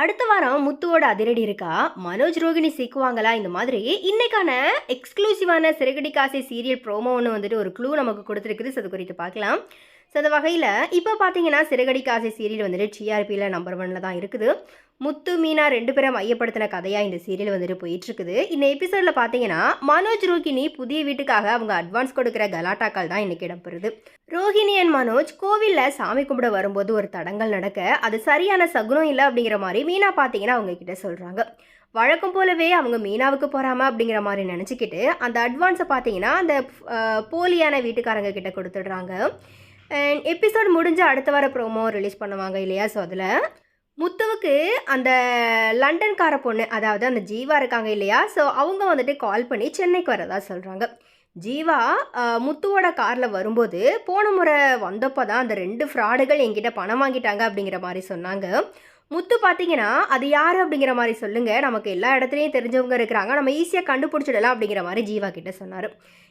அடுத்த வாரம் முத்துவோட அதிரடி இருக்கா? மனோஜ் ரோகிணி சீக்குவாங்களா? இந்த மாதிரி இன்னைக்கான எக்ஸ்க்ளூசிவான சிறகடி காசை சீரியல் ப்ரோமோ ஒன்று வந்துட்டு ஒரு க்ளூ நமக்கு கொடுத்துருக்குது. அது குறித்து பார்க்கலாம். ஸோ அந்த வகையில் இப்போ பார்த்தீங்கன்னா சிறகடி காசை சீரியல் வந்துட்டு டிஆர்பியில் நம்பர் ஒனில் தான் இருக்குது. முத்து மீனா ரெண்டு பேரை மையப்படுத்தின கதையாக இந்த சீரியல் வந்துட்டு போயிட்டுருக்குது. இந்த எபிசோடில் பார்த்தீங்கன்னா மனோஜ் ரோகிணி புதிய வீட்டுக்காக அவங்க அட்வான்ஸ் கொடுக்குற கலாட்டாக்கள் தான் இன்றைக்கி இடம்பெறுது. ரோஹிணி அண்ட் மனோஜ் கோவிலில் சாமி கும்பிட வரும்போது ஒரு தடங்கள் நடக்க அது சரியான சகுனம் இல்லை அப்படிங்கிற மாதிரி மீனா பார்த்தீங்கன்னா அவங்க கிட்ட சொல்கிறாங்க வழக்கம் போலவே அவங்க மீனாவுக்கு போகிறாம அப்படிங்கிற மாதிரி நினச்சிக்கிட்டு அந்த அட்வான்ஸை பார்த்தீங்கன்னா அந்த போலியான வீட்டுக்காரங்க கிட்ட கொடுத்துடுறாங்க. அண்ட் எபிசோட் முடிஞ்சு அடுத்த வார ப்ரோமோ ரிலீஸ் பண்ணுவாங்க இல்லையா? ஸோ அதில் முத்துவுக்கு அந்த லண்டன்கார பொண்ணு அதாவது அந்த ஜீவா இருக்காங்க இல்லையா? ஸோ அவங்க வந்துட்டு கால் பண்ணி சென்னைக்கு வரதா சொல்கிறாங்க ஜீவா முத்துவோட காரில் வரும்போது போன முறை வந்தப்போ தான் அந்த ரெண்டு ஃப்ராடுகள் என்கிட்ட பணம் வாங்கிட்டாங்க அப்படிங்கிற மாதிரி சொன்னாங்க. முத்து பார்த்தீங்கன்னா அது யார் அப்படிங்கிற மாதிரி சொல்லுங்கள் நமக்கு எல்லா இடத்துலையும் தெரிஞ்சவங்க இருக்கிறாங்க. நம்ம ஈஸியாக கண்டுபிடிச்சிடலாம் அப்படிங்கிற மாதிரி ஜீவா கிட்ட சொன்னார்.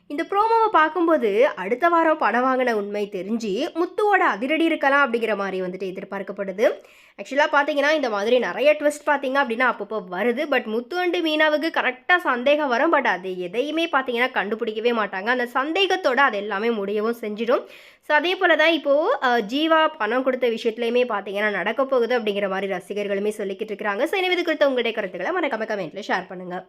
இந்த ப்ரோமோவை பார்க்கும்போது அடுத்த வாரம் பணம் வாங்கின உண்மை தெரிஞ்சு முத்துவோட அதிரடி இருக்கலாம் அப்படிங்கிற மாதிரி வந்துட்டு எதிர்பார்க்கப்படுது. ஆக்சுவலாக பார்த்தீங்கன்னா இந்த மாதிரி நிறைய ட்விஸ்ட் பார்த்தீங்க அப்படின்னா அப்பப்போ வருது. பட் முத்து அண்டு மீனாவுக்கு கரெக்டாக சந்தேகம் வரும். பட் அது எதையுமே பார்த்தீங்கன்னா கண்டுபிடிக்கவே மாட்டாங்க. அந்த சந்தேகத்தோடு அது எல்லாமே முடியவும் செஞ்சிடும். ஸோ அதே போல் தான் இப்போது ஜீவா பணம் கொடுத்த விஷயத்துலையுமே பார்த்தீங்கன்னா நடக்க போகுது அப்படிங்கிற மாதிரி ரசிகர்களுமே சொல்லிக்கிட்டு இருக்கிறாங்க. ஸோ எனவே இது குறித்த உங்களுடைய கருத்துக்களை மறக்காம கமெண்ட்டில் ஷேர் பண்ணுங்கள்